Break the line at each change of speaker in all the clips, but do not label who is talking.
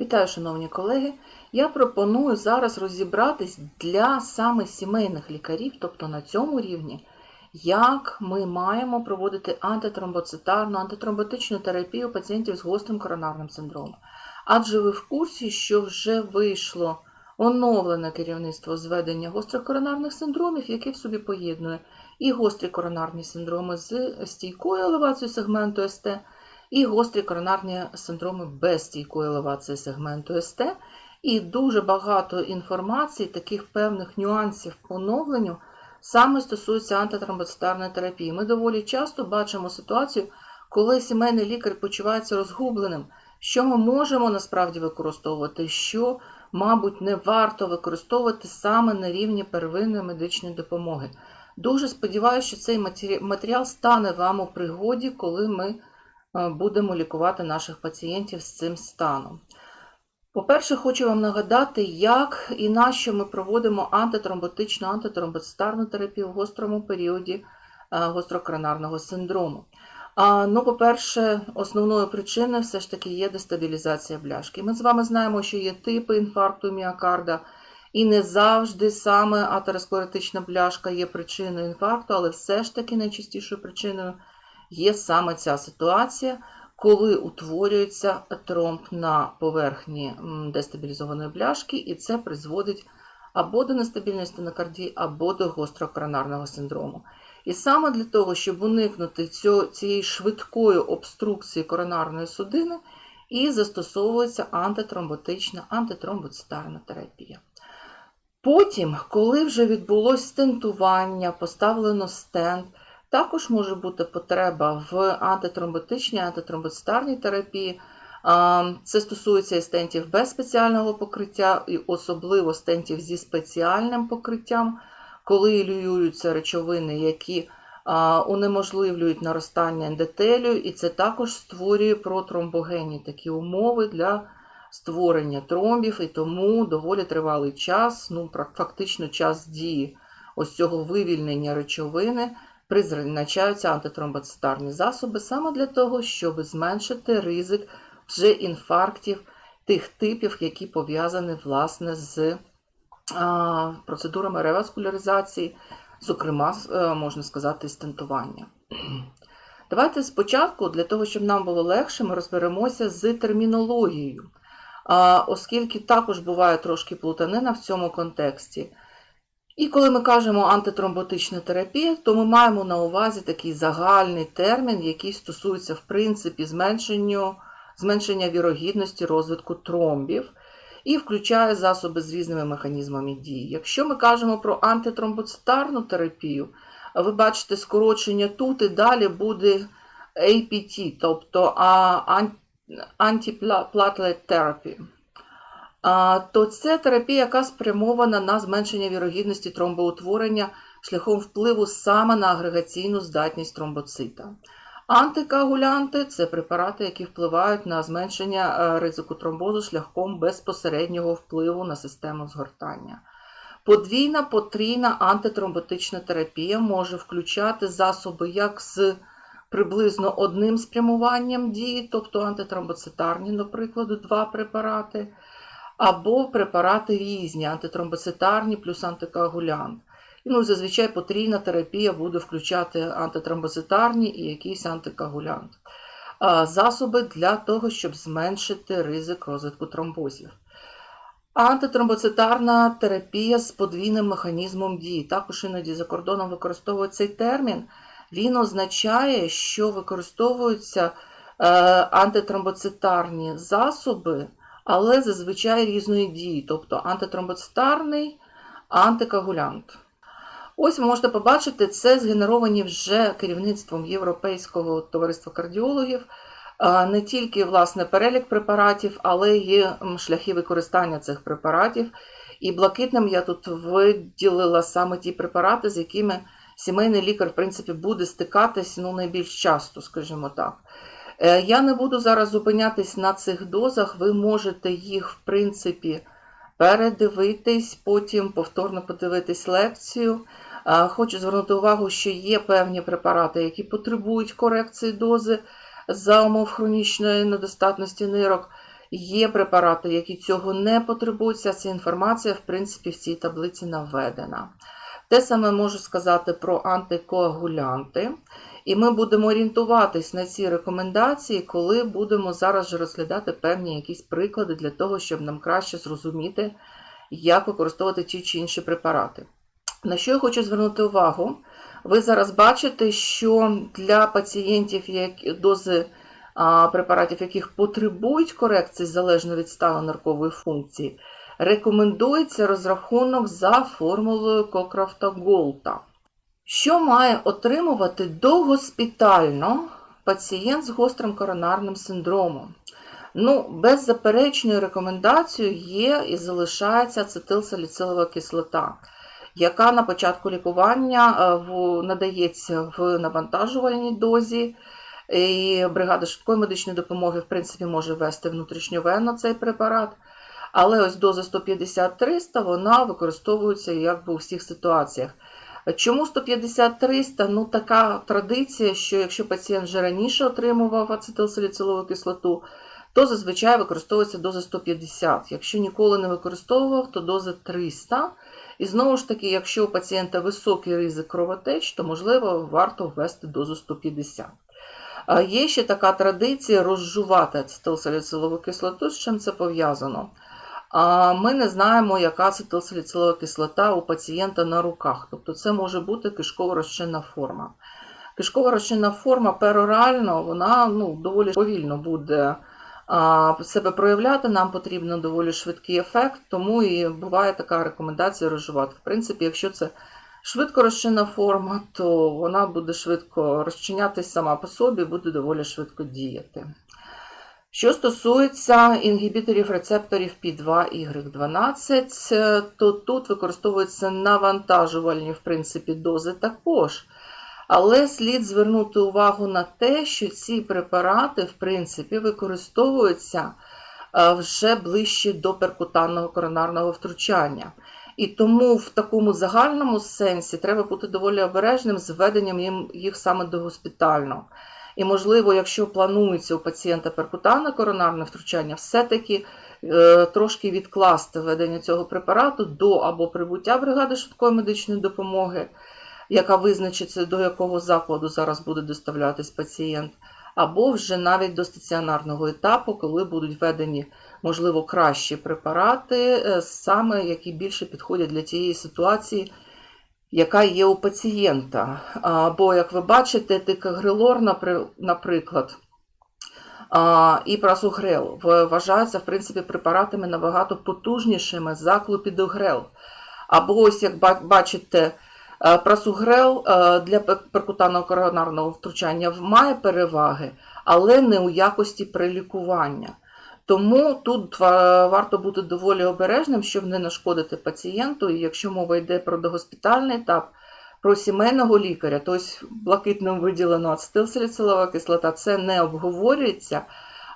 Вітаю, шановні колеги. Я пропоную зараз розібратись для саме сімейних лікарів, тобто на цьому рівні, як ми маємо проводити антитромбоцитарну, антитромботичну терапію пацієнтів з гострим коронарним синдромом. Адже ви в курсі, що вже вийшло оновлене керівництво зведення гострих коронарних синдромів, яке в собі поєднує і гострі коронарні синдроми з стійкою елевацією сегменту СТ, і гострі коронарні синдроми без стійкої елевації сегменту СТ. І дуже багато інформації, таких певних нюансів по оновленню, саме стосується антитромбоцитарної терапії. Ми доволі часто бачимо ситуацію, коли сімейний лікар почувається розгубленим, що ми можемо насправді використовувати, що, мабуть, не варто використовувати саме на рівні первинної медичної допомоги. Дуже сподіваюся, що цей матеріал стане вам у пригоді, коли ми будемо лікувати наших пацієнтів з цим станом. По-перше, хочу вам нагадати, як і на що ми проводимо антитромботичну, антитромбоцитарну терапію в гострому періоді е, гострокоронарного синдрому. А, ну, по-перше, основною причиною все ж таки є дестабілізація бляшки. Ми з вами знаємо, що є типи інфаркту міокарда, і не завжди саме атеросклеротична бляшка є причиною інфаркту, але все ж таки найчастішою причиною є саме ця ситуація, коли утворюється тромб на поверхні дестабілізованої бляшки, і це призводить або до нестабільної стенокардії, або до гострокоронарного синдрому. І саме для того, щоб уникнути цього, цієї швидкої обструкції коронарної судини, і застосовується антитромботична, антитромбоцитарна терапія. Потім, коли вже відбулось стентування, поставлено стенд, також може бути потреба в антитромботичній, антитромбоцитарній терапії. Це стосується і стентів без спеціального покриття, і особливо стентів зі спеціальним покриттям, коли ілюються речовини, які унеможливлюють наростання ендотелію, і це також створює протромбогенні такі умови для створення тромбів, і тому доволі тривалий час, ну фактично час дії ось цього вивільнення речовини призначаються антитромбоцитарні засоби саме для того, щоб зменшити ризик вже інфарктів тих типів, які пов'язані власне з процедурами реваскуляризації, зокрема, е, можна сказати, стентування. Давайте спочатку, для того, щоб нам було легше, ми розберемося з термінологією, оскільки також буває трошки плутанина в цьому контексті. І коли ми кажемо антитромботична терапія, то ми маємо на увазі такий загальний термін, який стосується, в принципі, зменшенню, зменшення вірогідності розвитку тромбів і включає засоби з різними механізмами дії. Якщо ми кажемо про антитромбоцитарну терапію, ви бачите скорочення тут і далі буде APT, тобто а, ан- Antiplatelet Therapy а, то це терапія, яка спрямована на зменшення вірогідності тромбоутворення шляхом впливу саме на агрегаційну здатність тромбоцита. Антикоагулянти це препарати, які впливають на зменшення е, ризику тромбозу шляхом безпосереднього впливу на систему згортання. Подвійна потрійна антитромботична терапія може включати засоби як з приблизно одним спрямуванням дії, тобто антитромбоцитарні, до прикладу, два препарати, або препарати різні, антитромбоцитарні плюс антикоагулянт. Ну, зазвичай потрійна терапія буде включати антитромбоцитарні і якийсь антикоагулянт. Засоби для того, щоб зменшити ризик розвитку тромбозів. Антитромбоцитарна терапія з подвійним механізмом дії. Також іноді за кордоном використовують цей термін. Він означає, що використовуються е, антитромбоцитарні засоби, але зазвичай різної дії, тобто антитромбоцитарний, антикоагулянт. Ось ви можете побачити, це згенеровані вже керівництвом Європейського товариства кардіологів не тільки власне перелік препаратів, але й шляхи використання цих препаратів. І блакитним я тут виділила саме ті препарати, з якими сімейний лікар, в принципі, буде стикатись ну, найбільш часто, скажімо так. Е, Я не буду зараз зупинятись на цих дозах, ви можете їх, в принципі, передивитись, потім повторно подивитись лекцію. Е, Хочу звернути увагу, що є певні препарати, які потребують корекції дози за умов хронічної недостатності нирок. Є препарати, які цього не потребуються. Ця інформація, в принципі, в цій таблиці наведена. Те саме можу сказати про антикоагулянти. І ми будемо орієнтуватись на ці рекомендації, коли будемо зараз же розглядати певні якісь приклади для того, щоб нам краще зрозуміти, як використовувати ті чи інші препарати. На що я хочу звернути увагу? Ви зараз бачите, що для пацієнтів дози препаратів, яких потребують корекції залежно від стану наркової функції, рекомендується розрахунок за формулою Кокрафта Голта. Що має отримувати догоспітально пацієнт з гострим коронарним синдромом? Ну, беззаперечною рекомендацією є і залишається ацетилсаліцилова кислота, яка на початку лікування е, надається в навантажувальній дозі. І бригада швидкої медичної допомоги, в принципі, може ввести внутрішньовенно цей препарат. Але ось доза 150-300 вона використовується якби у всіх ситуаціях. Чому 150-300? Ну, така традиція, що якщо пацієнт вже раніше отримував ацетилсаліцилову кислоту, то зазвичай використовується доза 150. Якщо ніколи не використовував, то доза 300. І знову ж таки, якщо у пацієнта високий ризик кровотеч, то можливо варто ввести дозу 150. Є ще така традиція розжувати ацетилсаліцилову кислоту, з чим це пов'язано. А Ми не знаємо, яка ацетилсаліцилова кислота у пацієнта на руках. Тобто це може бути кишково-розчинна форма. Кишково-розчинна форма перорально, вона ну, доволі повільно буде себе проявляти. Нам потрібен доволі швидкий ефект, тому і буває така рекомендація розжувати. В принципі, якщо це швидко розчинна форма, то вона буде швидко розчинятись сама по собі, буде доволі швидко діяти. Що стосується інгібіторів рецепторів P2Y12, е, то тут використовуються навантажувальні в принципі, дози також. Але слід звернути увагу на те, що ці препарати, в принципі, використовуються е, вже ближче до перкутанного коронарного втручання. І тому в такому загальному сенсі треба бути доволі обережним з введенням їм їх саме до госпітального. І, можливо, якщо планується у пацієнта перкутанне коронарне втручання, все-таки е, трошки відкласти введення цього препарату до або прибуття бригади швидкої медичної допомоги, яка визначиться, до якого закладу зараз буде доставлятись пацієнт, або вже навіть до стаціонарного етапу, коли будуть введені, можливо, кращі препарати, е, саме які більше підходять для тієї ситуації, яка є у пацієнта. Або, як ви бачите, тикагрилор, наприклад, і прасугрел вважаються, в принципі, препаратами набагато потужнішими за клопідогрел. Або ось, як бачите, е, прасугрел е, для пе- перкутанного коронарного втручання має переваги, але не у якості при лікування. Тому тут варто бути доволі обережним, щоб не нашкодити пацієнту. І якщо мова йде про догоспітальний етап, про сімейного лікаря, то ось блакитним виділено ацетилсаліцилова кислота, це не обговорюється.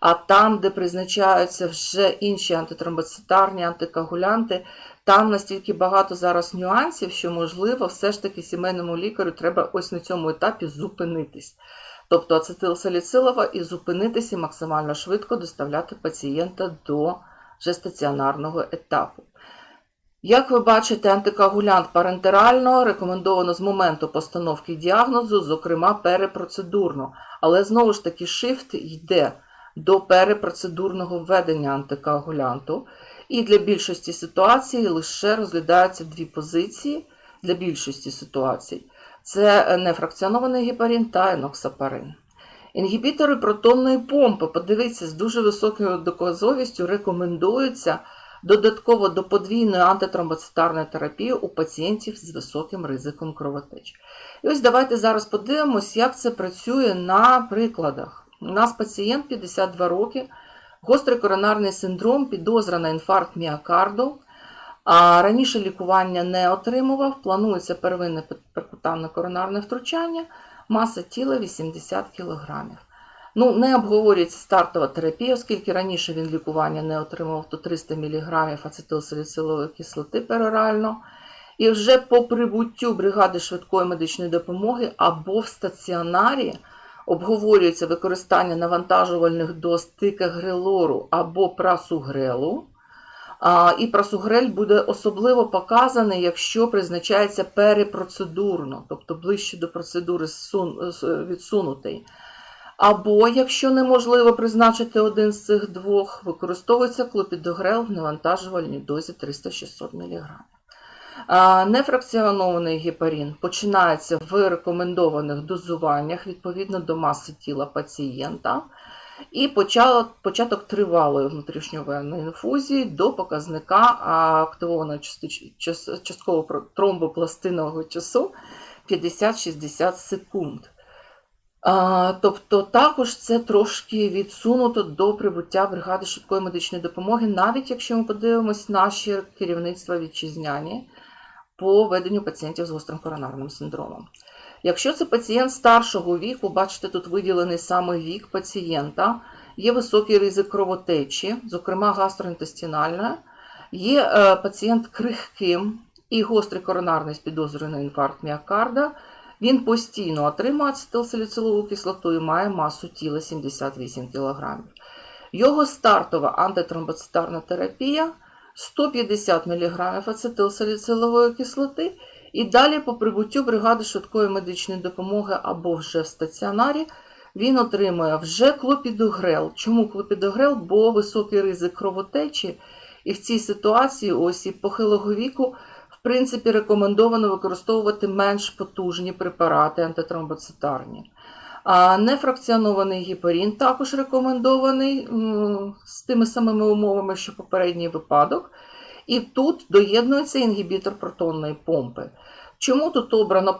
А там, де призначаються вже інші антитромбоцитарні, антикоагулянти, там настільки багато зараз нюансів, що, можливо, все ж таки сімейному лікарю треба ось на цьому етапі зупинитись. Тобто ацетилсаліцилова і зупинитись і максимально швидко доставляти пацієнта до вже стаціонарного етапу. Як ви бачите, антикоагулянт парентерально рекомендовано з моменту постановки діагнозу, зокрема перепроцедурно. Але знову ж таки, шифт йде до перепроцедурного введення антикоагулянту. І для більшості ситуацій лише розглядаються дві позиції для більшості ситуацій. Це нефракціонований гепарин та еноксапарин. Інгібітори протонної помпи, подивіться, з дуже високою доказовістю рекомендуються додатково до подвійної антитромбоцитарної терапії у пацієнтів з високим ризиком кровотеч. І ось давайте зараз подивимось, як це працює на прикладах. У нас пацієнт 52 роки, гострий коронарний синдром, підозра на інфаркт міокарду. А раніше лікування не отримував, планується первинне перкутанне коронарне втручання, маса тіла 80 кг. Ну, не обговорюється стартова терапія, оскільки раніше він лікування не отримував то 300 мг ацетилсаліцилової кислоти перорально. І вже по прибуттю бригади швидкої медичної допомоги або в стаціонарі обговорюється використання навантажувальних доз тикагрелору або прасугрелу. І прасугрель буде особливо показаний, якщо призначається перепроцедурно, тобто ближче до процедури відсунутий. Або, якщо неможливо призначити один з цих двох, використовується клопідогрел в навантажувальній дозі 300-600 мг. Нефракціонований гепарин починається в рекомендованих дозуваннях відповідно до маси тіла пацієнта. І початок, тривалої внутрішньовенної інфузії до показника активованого частково тромбопластинового часу 50-60 секунд. Тобто також це трошки відсунуто до прибуття бригади швидкої медичної допомоги, навіть якщо ми подивимось наші керівництва вітчизняні по веденню пацієнтів з гострим коронарним синдромом. Якщо це пацієнт старшого віку, бачите, тут виділений саме вік пацієнта, є високий ризик кровотечі, зокрема гастроінтестинальної, є е, пацієнт крихким і гострий коронарний з підозрою інфаркт міокарда, він постійно отримує ацетилсаліцилову кислоту і має масу тіла 78 кг. Його стартова антитромбоцитарна терапія 150 мг ацетилсаліцилової кислоти. І далі, по прибуттю бригади швидкої медичної допомоги або вже в стаціонарі, він отримує вже клопідогрел. Чому клопідогрел? Бо високий ризик кровотечі, і в цій ситуації осіб похилого віку в принципі рекомендовано використовувати менш потужні препарати антитромбоцитарні. А нефракціонований гіпарін також рекомендований з тими самими умовами, що попередній випадок. І тут доєднується інгібітор протонної помпи. Чому тут обрано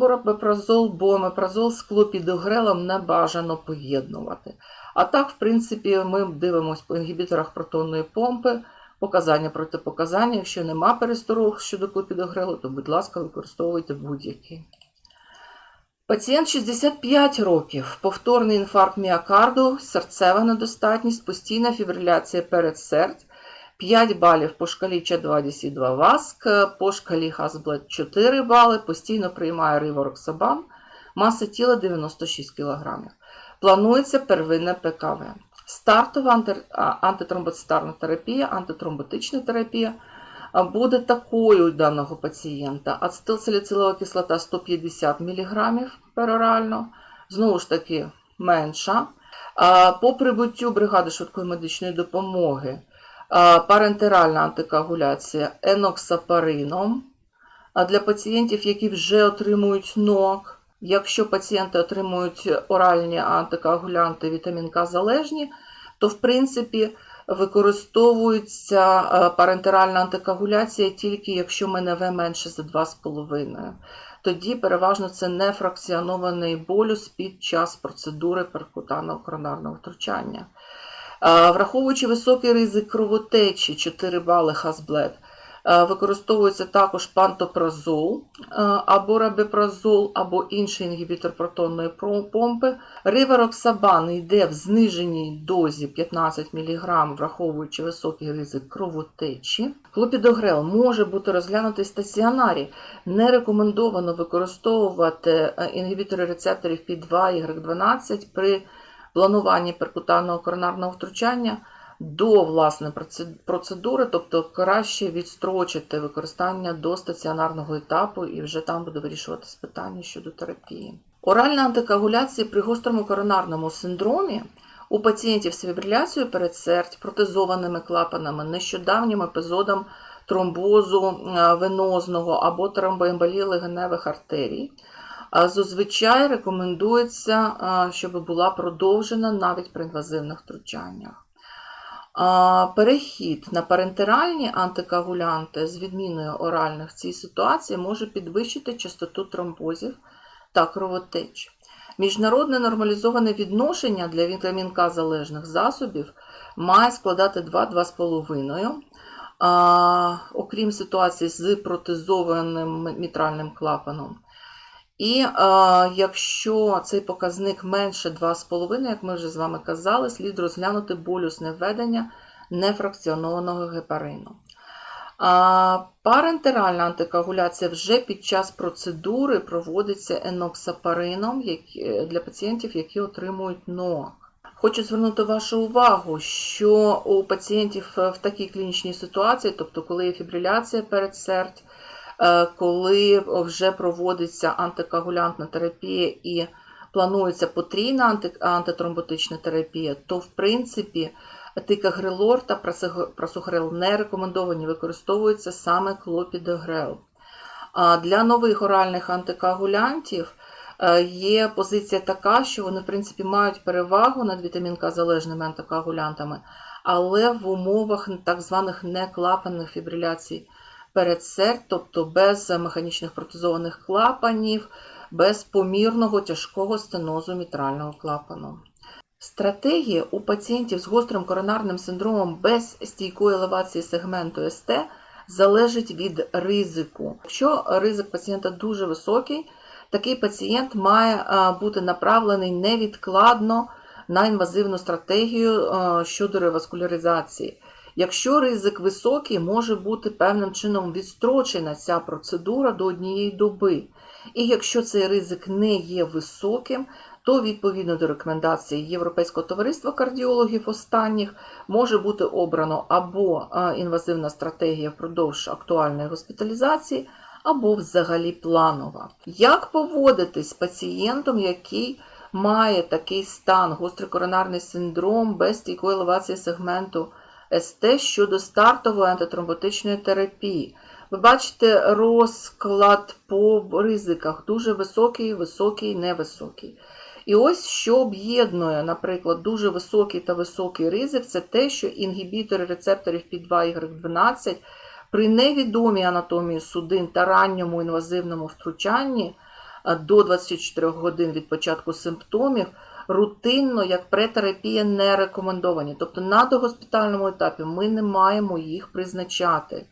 рабепразол, бо мепразол з клопідогрелом не бажано поєднувати. А так, в принципі, ми дивимося по інгібіторах протонної помпи, показання протипоказання. Якщо нема пересторог щодо клопідогрелу, то, будь ласка, використовуйте будь-які. Пацієнт 65 років, повторний інфаркт міокарду, серцева недостатність, постійна фібриляція передсердь, 5 балів по шкалі Ч2 2 ВАСК, по шкалі Хасблет 4 бали, постійно приймає ривороксабан, маса тіла 96 кг. Планується первинне ПКВ. Стартова антитромбоцитарна терапія, антитромботична терапія буде такою у даного пацієнта. Ацетилсаліцилова кислота 150 мг перорально, знову ж таки менша. По прибуттю бригади швидкої медичної допомоги парентеральна антикоагуляція еноксапарином. А для пацієнтів, які вже отримують НОК, якщо пацієнти отримують оральні антикоагулянти вітамін К залежні, то в принципі використовується е, парентеральна антикоагуляція тільки якщо МНВ менше за 2,5. Тоді переважно це нефракціонований болюс під час процедури перкутанного коронарного втручання. Враховуючи високий ризик кровотечі 4 бали Хасблет, е, використовується також пантопразол або рабепразол, або інший інгібітор протонної про- помпи. Ривароксабан йде в зниженій дозі 15 мг, враховуючи високий ризик кровотечі. Клопідогрел може бути розглянутий в стаціонарі. Не рекомендовано використовувати інгібітори рецепторів P2 Y12 при плануванні перкутанного коронарного втручання до власне процедури, тобто краще відстрочити використання до стаціонарного етапу і вже там буде вирішуватись питання щодо терапії. Оральна антикоагуляція при гострому коронарному синдромі у пацієнтів з фібриляцією передсердь, протезованими клапанами, нещодавнім епізодом тромбозу е, венозного або тромбоемболії легеневих артерій. Зазвичай рекомендується, щоб була продовжена навіть при інвазивних втручаннях. Перехід на парентеральні антикоагулянти з відміною оральних в цій ситуації може підвищити частоту тромбозів та кровотеч. Міжнародне нормалізоване відношення для вітамін К залежних засобів має складати 2-2,5. А, окрім ситуації з протезованим мітральним клапаном. І е, якщо цей показник менше 2,5, як ми вже з вами казали, слід розглянути болюсне введення нефракціонованого гепарину. А парентеральна антикоагуляція вже під час процедури проводиться еноксапарином для пацієнтів, які отримують НОАК. Хочу звернути вашу увагу, що у пацієнтів е, в такій клінічній ситуації, тобто коли є фібриляція перед сердь, е, коли вже проводиться антикоагулянтна терапія і планується потрійна антитромботична терапія, то в принципі тикагрелор та прасухрел не рекомендовані, використовується саме клопідогрел. Для нових оральних антикоагулянтів е, є позиція така, що вони, в принципі, мають перевагу над вітамін К залежними антикоагулянтами, але в умовах так званих неклапанних фібриляцій перед сердь, тобто без механічних протезованих клапанів, без помірного тяжкого стенозу мітрального клапану. Стратегія у пацієнтів з гострим коронарним синдромом без стійкої елевації сегменту СТ залежить від ризику. Якщо ризик пацієнта дуже високий, такий пацієнт має бути направлений невідкладно на інвазивну стратегію щодо реваскуляризації. Якщо ризик високий, може бути певним чином відстрочена ця процедура до однієї доби. І якщо цей ризик не є високим, то відповідно до рекомендацій Європейського товариства кардіологів останніх може бути обрано або інвазивна стратегія впродовж актуальної госпіталізації, або взагалі планова. Як поводитись з пацієнтом, який має такий стан, гострий коронарний синдром без стійкої елевації сегменту СТ щодо стартової антитромботичної терапії? Ви бачите розклад по ризиках дуже високий, високий, невисокий. І ось що об'єднує, наприклад, дуже високий та високий ризик, це те, що інгібітори рецепторів P2Y12 при невідомій анатомії судин та ранньому інвазивному втручанні до 24 годин від початку симптомів рутинно, як претерапія, не рекомендовані. Тобто на догоспітальному етапі ми не маємо їх призначати.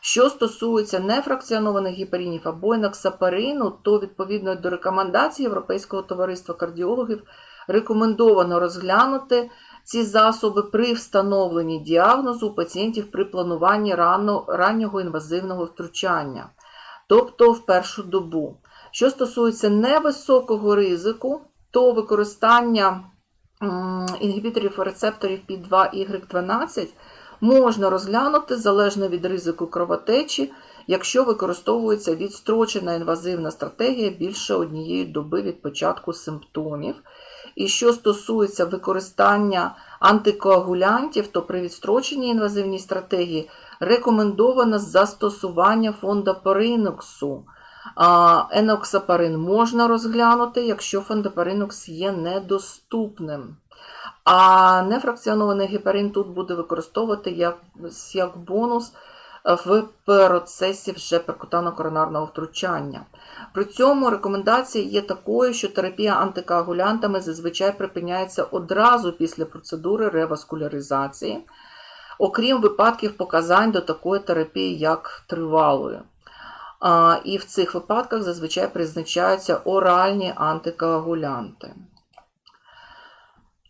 Що стосується нефракціонованих гіперінів або еноксапарину, то відповідно до рекомендацій Європейського товариства кардіологів рекомендовано розглянути ці засоби при встановленні діагнозу у пацієнтів при плануванні раннього інвазивного втручання, тобто в першу добу. Що стосується невисокого ризику, то використання інгібіторів рецепторів P2Y12 можна розглянути залежно від ризику кровотечі, якщо використовується відстрочена інвазивна стратегія більше однієї доби від початку симптомів. І що стосується використання антикоагулянтів, то при відстроченій інвазивній стратегії рекомендовано застосування фондапариноксу. Еноксапарин можна розглянути, якщо фондапаринокс є недоступним. А нефракціонований гепарин тут буде використовувати як, як бонус в процесі вже перкутано-коронарного втручання. При цьому рекомендація є такою, що терапія антикоагулянтами зазвичай припиняється одразу після процедури реваскуляризації, окрім випадків показань до такої терапії, як тривалої. І в цих випадках зазвичай призначаються оральні антикоагулянти.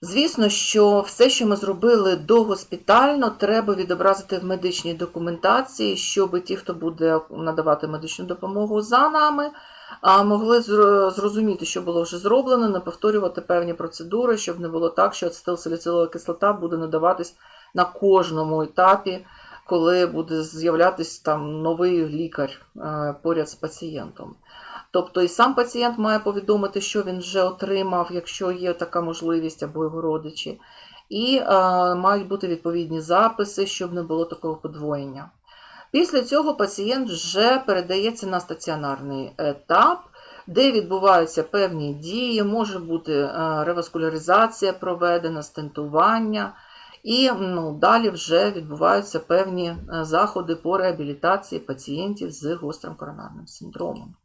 Звісно, що все, що ми зробили догоспітально, треба відобразити в медичній документації, щоб ті, хто буде надавати медичну допомогу за нами, могли зрозуміти, що було вже зроблено, не повторювати певні процедури, щоб не було так, що ацетилсаліцилова кислота буде надаватись на кожному етапі, коли буде з'являтися там новий лікар е, поряд з пацієнтом. Тобто і сам пацієнт має повідомити, що він вже отримав, якщо є така можливість або його родичі, і е, мають бути відповідні записи, щоб не було такого подвоєння. Після цього пацієнт вже передається на стаціонарний етап, де відбуваються певні дії, може бути е, реваскуляризація проведена, стентування, і ну, далі вже відбуваються певні е, заходи по реабілітації пацієнтів з гострим коронарним синдромом.